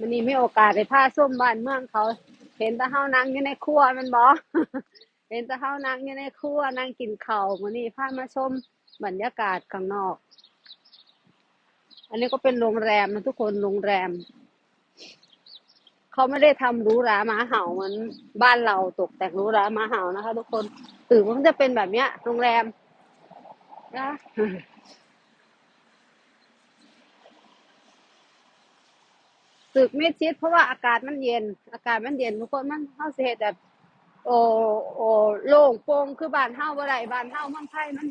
มันนี่ไม่โอกาสได้าส้มบ้านเมืองเขา เห็นตะเฮานั่งอยู่ในครัวมันบ่เห็นตะเฮานั่งอยู่ในครัวนั่งกินเข้ามื้อนี้พามาชมบรรยากาศข้างนอก อันนี้ก็เป็นโรงแรมนะทุกคนโรงแรมเขาไม่ได้ทำหรูหราหมาเห่าเหมือนบ้านเราตกแต่งรูหราหมาเห่านะคะ ทุกคนตึกมันจะเป็นแบบเนี้ย โรงแรมนะ ตึกไม่ชิดเพราะว่าอากาศมันเย็น อากาศมันเย็นทุกคนมันเฮาสิเฮ็ดแบบ โอ้โอ้โล่งโปร่งคือบ้านเฮาบ่ได้บ้านเฮาเมืองไทยมัน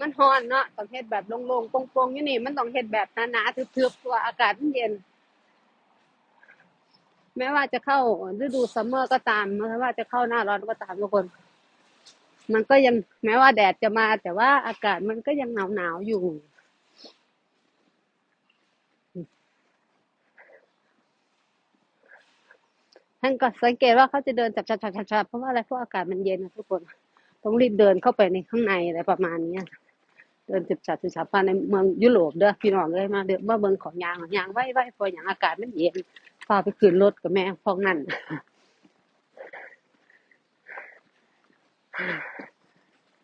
มันร้อนเนาะต้องเฮ็ดแบบโล่งๆโปร่งๆอยู่นี่มันต้องเฮ็ดแบบหนาๆทึบๆเพราะว่าอากาศมันเย็น แม้ว่าจะเข้าฤดูซัมเมอร์ก็ตามไม่ว่าจะเข้าหน้าร้อนก็ตามทุกคน มันก็ยังแม้ว่าแดดจะมา แต่ว่าอากาศมันก็ยังหนาวๆอยู่ ท่านก็สังเกตว่าเขาจะเดินจับๆๆๆเพราะว่าอะไรเพราะอากาศมันเย็นนะทุกคน ต้องรีบเดินเข้าไปในข้างในอะไรประมาณเนี้ยเดินจับจับจับจับในเมืองยุโรปเด้อพี่น้องเลยมาเด้อมาเบิ่งของยางยางไว้ไว้เพออย่างอากาศมันเย็นพาไปขึ้นรถกับแม่พองนั่น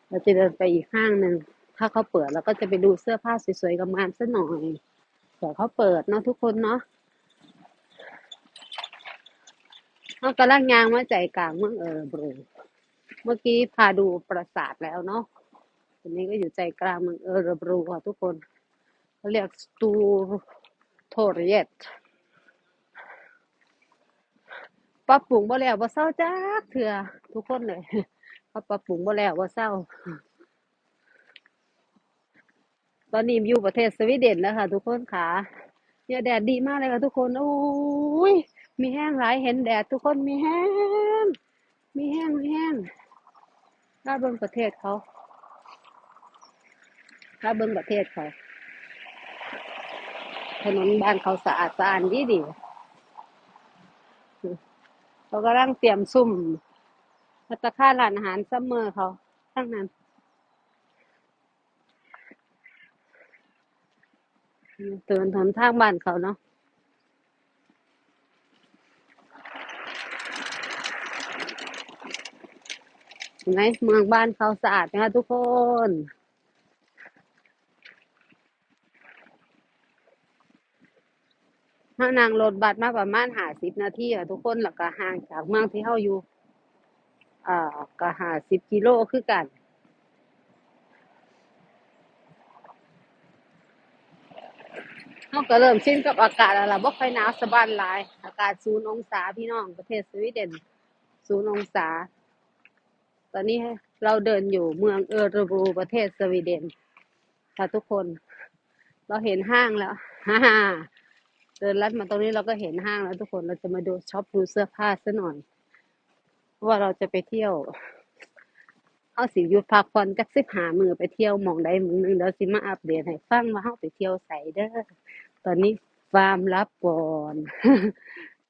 เราจะเดินไปอีกห้างหนึ่งถ้าเขาเปิดเราก็จะไปดูเสื้อผ้าสวยๆงามๆสักหน่อยแต่เขาเปิดเนาะทุกคนเนาะ เขากำลังยางมาใจกลางเมืองเออบรูเมื่อกี้พาดูปราสาทแล้วเนาะอันนี้ก็อยู่ใจกลางเมืองเออร์บรูค่ะทุกคนเขาเรียกสตูโทเรียตปรับปรุงบ่แล้วบ่เศร้าจักเทื่อทุกคนเลยเขาปรับปรุงบ่แล้วบ่เศร้า ตอนนี้อยู่ประเทศสวีเดนแล้วค่ะ ทุกคนค่ะเนี่ยแดดดีมากเลยค่ะทุกคน โอ้ย มีแห้งหลายเห็นแดดทุกคนมีแห้ง มีแห้งมีแห้งถ้าเบิ่งประเทศเขาถ้าเบิ่งประเทศเขา ถนนบ้านเขาสะอาดสะอาดดีดีเขากำลังเตรียมซุ่มภัตตาคารร้านอาหารซัมเมอร์เขาทั้งนั้นเตือนถนนทางบ้านเขาเนาะ ห็นไหมเมืองบ้านเขาสะอาดนะคะทุกคนถ้านั่งรถบัสมาประมาณห้าสิบนาทีอะทุกคนแล้วก็ห่างจากเมืองที่เฮาอยู่อ่าก็ห้าสิบกิโลคือกันเราก็เริ่มชินกับอากาศแล้วล่ะบ่ค่อยหนาวสบันหลาย อากาศศูนย์องศาพี่น้องประเทศสวีเดนศูนย์องศา ตอนนี้เราเดินอยู่เมืองเออร์บรูประเทศสวีเดนค่ะทุกคน เราเห็นห้างแล้วฮ่าเดินลัดมาตรงนี้เราก็เห็นห้างแล้วทุกคนเราจะมาดูช็อปดูเสื้อผ้าซะหน่อยว่าเราจะไปเที่ยวเอาสิยุดพักผ่อนจักสิบหามือไปเที่ยวมองใดหม้องหนึ่งเดี๋ยวสิมาอัปเดตให้ฟังว่าเราไปเที่ยวไสเด้อตอนนี้ความลับก่อน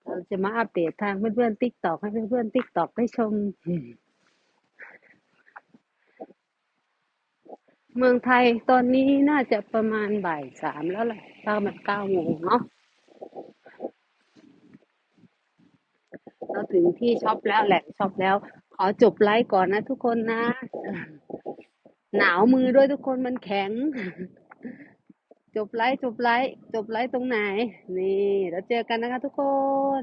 เราจะมาอัปเดตทางเพื่อนๆ TikTok ให้เพื่อนๆ TikTok ได้ชม เมืองไทยตอนนี้น่าจะประมาณบ่ายสามแล้วแหละประมาณเก้าโมงเนาะเราถึงที่ช็อปแล้วแหละช็อปแล้ว ขอจบไลฟ์ก่อนนะทุกคนนะ หนาวมือด้วยทุกคนมันแข็ง จบไลฟ์จบไลฟ์จบไลฟ์ตรงไหน นี่ แล้วเจอกันนะคะทุกคน